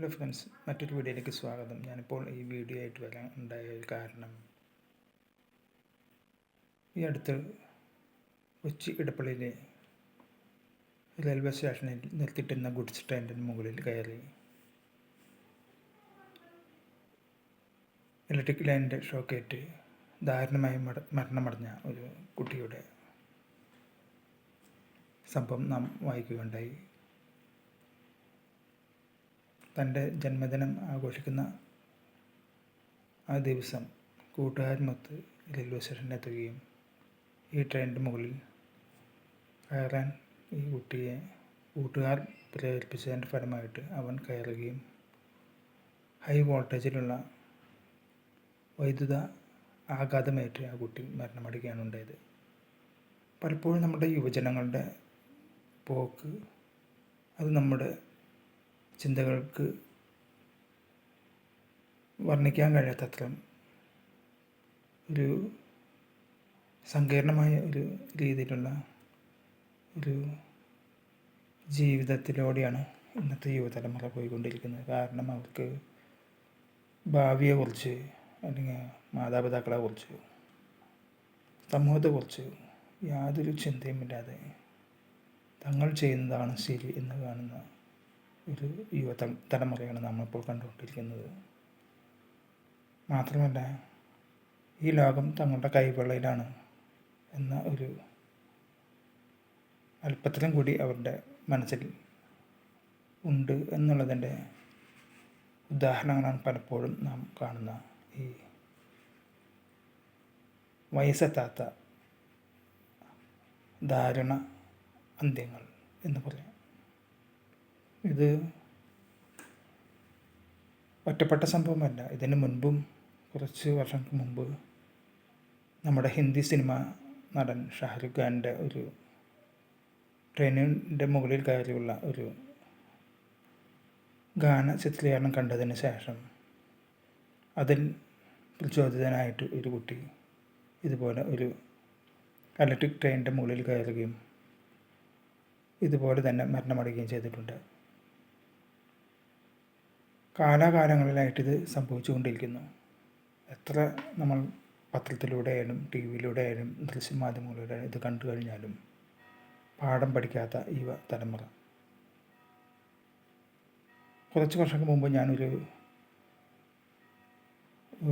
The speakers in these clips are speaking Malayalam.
ഹലോ ഫ്രണ്ട്സ് മറ്റൊരു വീഡിയോയിലേക്ക് സ്വാഗതം. ഞാനിപ്പോൾ ഈ വീഡിയോ ആയിട്ട് വരാൻ ഉണ്ടായ ഒരു കാരണം. ഈ അടുത്ത് കൊച്ചി ഇടപ്പള്ളിയിലെ റെയിൽവേ സ്റ്റേഷനിൽ നിർത്തിയിട്ടിരുന്ന ഗുഡ്സ് ട്രെയിനിന്റെ മുകളിൽ കയറി. ഇലക്ട്രിക് ലൈനിന്റെ ഷോക്കേറ്റ് ദാരുണമായി മട മരണമടഞ്ഞ ഒരു കുട്ടിയുടെ സംഭവം നാം വായിക്കുകയുണ്ടായി. തന്റെ ജന്മദിനം ആഘോഷിക്കുന്ന ആ ദിവസം കൂട്ടുകാരുമൊത്ത് റെയിൽവേ സ്റ്റേഷനിലെത്തുകയും ഈ ട്രെയിനിന്റെ മുകളിൽ കയറാൻ ഈ കുട്ടിയെ കൂട്ടുകാർ പ്രേരിപ്പിച്ചതിന്റെ ഫലമായിട്ട് അവൻ കയറുകയും ഹൈ വോൾട്ടേജിലുള്ള വൈദ്യുത ആഘാതമേറ്റ് ആ കുട്ടി മരണമടയുകയാണ് ഉണ്ടായത്. പലപ്പോഴും നമ്മുടെ യുവജനങ്ങളുടെ പോക്ക് അത് നമ്മുടെ ചിന്തകൾക്ക് വർണിക്കാൻ കഴിയാത്തത്ര ഒരു സങ്കീർണമായ ഒരു രീതിയിലുള്ള ഒരു ജീവിതത്തിലൂടെയാണ് ഇന്നത്തെ യുവതലമുറ പോയിക്കൊണ്ടിരിക്കുന്നത്. കാരണം അവർക്ക് ഭാവിയെക്കുറിച്ച് അല്ലെങ്കിൽ മാതാപിതാക്കളെക്കുറിച്ച് സമൂഹത്തെക്കുറിച്ച് യാതൊരു ചിന്തയുമില്ലാതെ തങ്ങൾ ചെയ്യുന്നതാണ് ശരി എന്ന് കാണുന്ന ഒരു യുവ തലമുറയാണ് നമ്മളിപ്പോൾ കണ്ടുകൊണ്ടിരിക്കുന്നത്. മാത്രമല്ല ഈ ലോകം തങ്ങളുടെ കൈവെള്ളയിലാണ് എന്ന ഒരു അല്പത്തിലും കൂടി അവരുടെ മനസ്സിൽ ഉണ്ട് എന്നുള്ളതിന്റെ ഉദാഹരണങ്ങളാണ് പലപ്പോഴും നാം കാണുന്ന ഈ വയസ്സെത്താത്ത ദാരുണ അന്ത്യങ്ങൾ എന്ന് പറയാം. ഇത് ഒറ്റപ്പെട്ട സംഭവമല്ല. ഇതിന് മുൻപും കുറച്ച് വർഷങ്ങൾക്ക് മുമ്പ് നമ്മുടെ ഹിന്ദി സിനിമ നടൻ ഷാരൂഖ് ഖാന്റെ ഒരു ട്രെയിനിന്റെ മുകളിൽ കയറിയുള്ള ഒരു ഗാന ചിത്രീകരണം കണ്ടതിന് ശേഷം അതിൽ പ്രചോദിതനായിട്ട് ഒരു കുട്ടി ഇതുപോലെ ഒരു ഇലക്ട്രിക് ട്രെയിനിന്റെ മുകളിൽ കയറുകയും ഇതുപോലെ തന്നെ മരണമടയുകയും ചെയ്തിട്ടുണ്ട്. കാലാകാലങ്ങളിലായിട്ട് ഇത് സംഭവിച്ചുകൊണ്ടിരിക്കുന്നു. എത്ര നമ്മൾ പത്രത്തിലൂടെ ആയാലും ടി വിയിലൂടെ ആയാലും ദൃശ്യമാധ്യമങ്ങളിലൂടെ ഇത് കണ്ടു കഴിഞ്ഞാലും പാഠം പഠിക്കാത്ത ഈ തലമുറ. കുറച്ച് വർഷങ്ങൾക്ക് മുമ്പ് ഞാനൊരു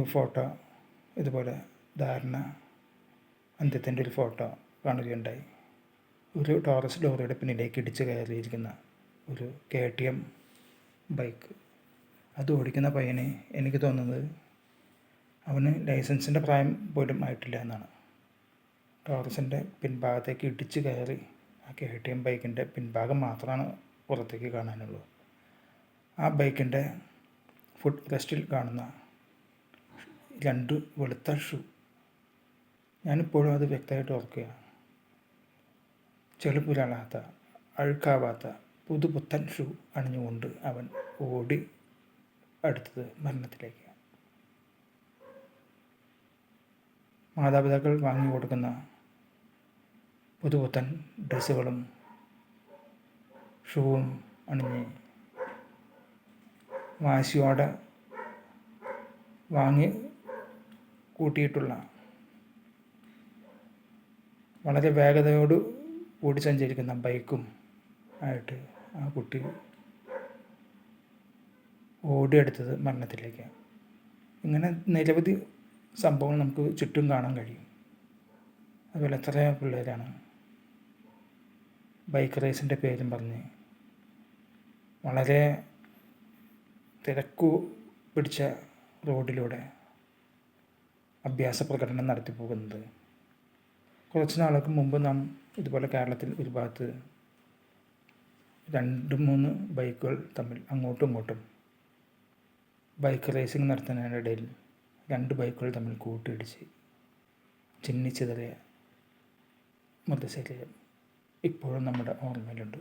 ഫോട്ടോ ഇതുപോലെ ധാരണ അന്ത്യത്തിന്റെ ഒരു ഫോട്ടോ കാണുകയുണ്ടായി. ഒരു ടോറസ് ലോറിയുടെ പിന്നിലേക്ക് ഇടിച്ച് കയറിയിരിക്കുന്ന ഒരു കെ ടി എം ബൈക്ക് അത് ഓടിക്കുന്ന പയ്യനെ എനിക്ക് തോന്നുന്നത് അവന് ലൈസൻസിന്റെ പ്രായം പോലും ആയിട്ടില്ല എന്നാണ്. ടോറസിന്റെ പിൻഭാഗത്തേക്ക് ഇടിച്ച് കയറി ആ കെ ടി എം ബൈക്കിന്റെ പിൻഭാഗം മാത്രമാണ് പുറത്തേക്ക് കാണാനുള്ളൂ ആ ബൈക്കിന്റെ ഫുഡ് റെസ്റ്റിൽ കാണുന്ന രണ്ട് വെളുത്ത ഷൂ. ഞാനിപ്പോഴും അത് വ്യക്തമായിട്ട് ഓർക്കുക ചെളുപ്പുരാളാത്ത അഴുക്കാവാത്ത പുതുപുത്തൻ ഷൂ അണിഞ്ഞുകൊണ്ട് അവൻ ഓടി അടുത്തത് മരണത്തിലേക്കാണ് മാതാപിതാക്കൾ വാങ്ങി കൊടുക്കുന്ന പുതുപുത്തൻ ഡ്രസ്സുകളും ഷൂവും അണിഞ്ഞ് വാശിയോടെ വാങ്ങി കൂട്ടിയിട്ടുള്ള വളരെ വേഗതയോട് ഓടി സഞ്ചരിക്കുന്ന ബൈക്കും ആയിട്ട് ആ കുട്ടി ഓടിയെടുത്തത് മരണത്തിലേക്ക്. ഇങ്ങനെ നിരവധി സംഭവങ്ങൾ നമുക്ക് ചുറ്റും കാണാൻ കഴിയും. അതുപോലെ എത്ര പിള്ളേരാണ് ബൈക്ക് റേസിന്റെ പേരും പറഞ്ഞ് വളരെ തിരക്കു പിടിച്ച റോഡിലൂടെ അഭ്യാസ പ്രകടനം നടത്തി പോകുന്നത്. കുറച്ച് നാളുകൾക്ക് മുമ്പ് നാം ഇതുപോലെ കേരളത്തിൽ ഒരു ഭാഗത്ത് രണ്ട് മൂന്ന് ബൈക്കുകൾ തമ്മിൽ അങ്ങോട്ടും ഇങ്ങോട്ടും ബൈക്ക് റേസിംഗ് നടത്തുന്നതിനിടയിൽ രണ്ട് ബൈക്കുകൾ തമ്മിൽ കൂട്ടിയിടിച്ച് ചിന്നിച്ചിതറിയ മൃതശരീരം ഇപ്പോഴും നമ്മുടെ ഓർമ്മയിലുണ്ട്.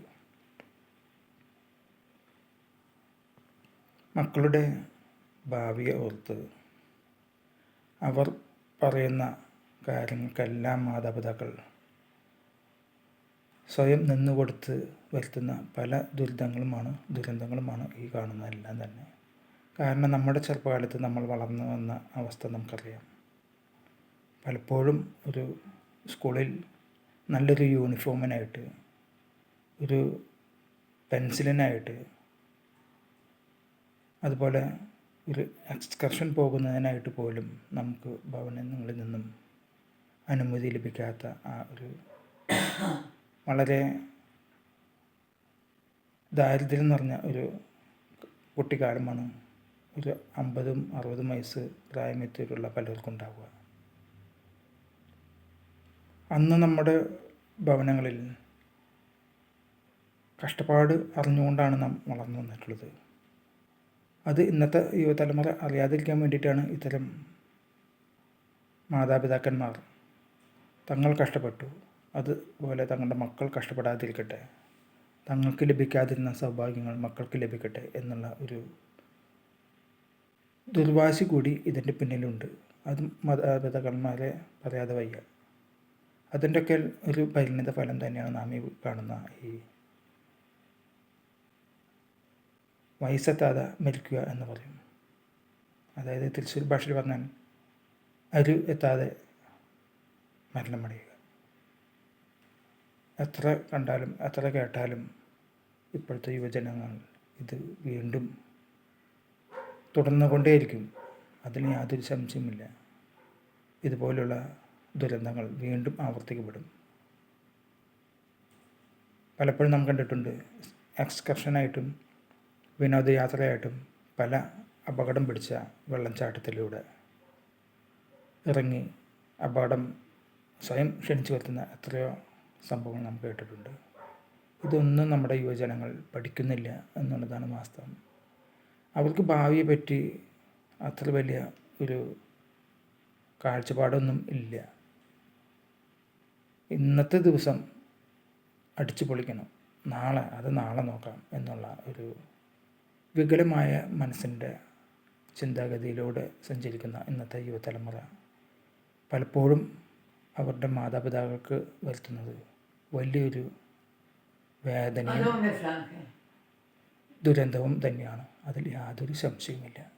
മക്കളുടെ ഭാവിയെ ഓർത്ത് അവർ പറയുന്ന കാര്യങ്ങൾക്കെല്ലാം മാതാപിതാക്കൾ സ്വയം നിന്നുകൊടുത്ത് വരുത്തുന്ന പല ദുരിതങ്ങളുമാണ് ദുരന്തങ്ങളുമാണ് ഈ കാണുന്നതെല്ലാം തന്നെ. കാരണം നമ്മുടെ ചെറുപ്പകാലത്ത് നമ്മൾ വളർന്നു വന്ന അവസ്ഥ നമുക്കറിയാം. പലപ്പോഴും ഒരു സ്കൂളിൽ നല്ലൊരു യൂണിഫോമിനായിട്ട് ഒരു പെൻസിലിനായിട്ട് അതുപോലെ ഒരു എക്സ്കർഷൻ പോകുന്നതിനായിട്ട് പോലും നമുക്ക് ഭവനങ്ങളിൽ നിന്നും അനുമതി ലഭിക്കാത്ത ആ ഒരു വളരെ ദാരിദ്ര്യം നിറഞ്ഞ ഒരു കുട്ടിക്കാലമാണ് ഒരു അമ്പതും അറുപതും വയസ്സ് പ്രായമെത്തിയിട്ടുള്ള പലർക്കും ഉണ്ടാവുക. അന്ന് നമ്മുടെ ഭവനങ്ങളിൽ കഷ്ടപ്പാട് അറിഞ്ഞുകൊണ്ടാണ് നാം വളർന്നു വന്നിട്ടുള്ളത്. അത് ഇന്നത്തെ യുവതലമുറ അറിയാതിരിക്കാൻ വേണ്ടിയിട്ടാണ് ഇത്തരം മാതാപിതാക്കന്മാർ തങ്ങൾ കഷ്ടപ്പെട്ടു. അതുപോലെ തങ്ങളുടെ മക്കൾ കഷ്ടപ്പെടാതിരിക്കട്ടെ. തങ്ങൾക്ക് ലഭിക്കാതിരുന്ന സൗഭാഗ്യങ്ങൾ മക്കൾക്ക് ലഭിക്കട്ടെ എന്നുള്ള ഒരു ദുർവാശി കൂടി ഇതിന്റെ പിന്നിലുണ്ട്. അത് മാതാപിതാക്കന്മാരെ പറയാതെ വയ്യ. അതിന്റെയൊക്കെ ഒരു പരിണിത ഫലം തന്നെയാണ് നാം ഈ കാണുന്ന ഈ വയസ്സെത്താതെ മരിക്കുക എന്ന് പറയും. അതായത് തൃശ്ശൂർ ഭാഷയിൽ പറഞ്ഞാൽ അരു എത്താതെ മരണമടയുക എത്ര കണ്ടാലും എത്ര കേട്ടാലും ഇപ്പോഴത്തെ യുവജനങ്ങൾ ഇത് വീണ്ടും തുടർന്നുകൊണ്ടേയിരിക്കും. അതിൽ യാതൊരു സംശയമില്ല ഇതുപോലുള്ള ദുരന്തങ്ങൾ വീണ്ടും ആവർത്തിക്കപ്പെടും. പലപ്പോഴും നാം കണ്ടിട്ടുണ്ട് എക്സ്കർഷനായിട്ടും വിനോദയാത്രയായിട്ടും പല അപകടം പിടിച്ച വെള്ളച്ചാട്ടത്തിലൂടെ ഇറങ്ങി അപകടം സ്വയം ക്ഷണിച്ചു വരുത്തുന്ന എത്രയോ സംഭവങ്ങൾ നാം കേട്ടിട്ടുണ്ട്. ഇതൊന്നും നമ്മുടെ യുവജനങ്ങൾ പഠിക്കുന്നില്ല എന്നുള്ളതാണ് വാസ്തവം. അവർക്ക് ഭാവിയെ പറ്റി അത്ര വലിയ ഒരു കാഴ്ചപ്പാടൊന്നും ഇല്ല. ഇന്നത്തെ ദിവസം അടിച്ചു പൊളിക്കണം. നാളെ അത് നാളെ നോക്കാം എന്നുള്ള ഒരു വികലമായ മനസ്സിന്റെ ചിന്താഗതിയിലൂടെ സഞ്ചരിക്കുന്ന ഇന്നത്തെ യുവതലമുറ പലപ്പോഴും അവരുടെ മാതാപിതാക്കൾക്ക് വരുത്തുന്നത് വലിയൊരു വേദനയും ദുരന്തവും തന്നെയാണ്. അതിൽ യാതൊരു സംശയവുമില്ല.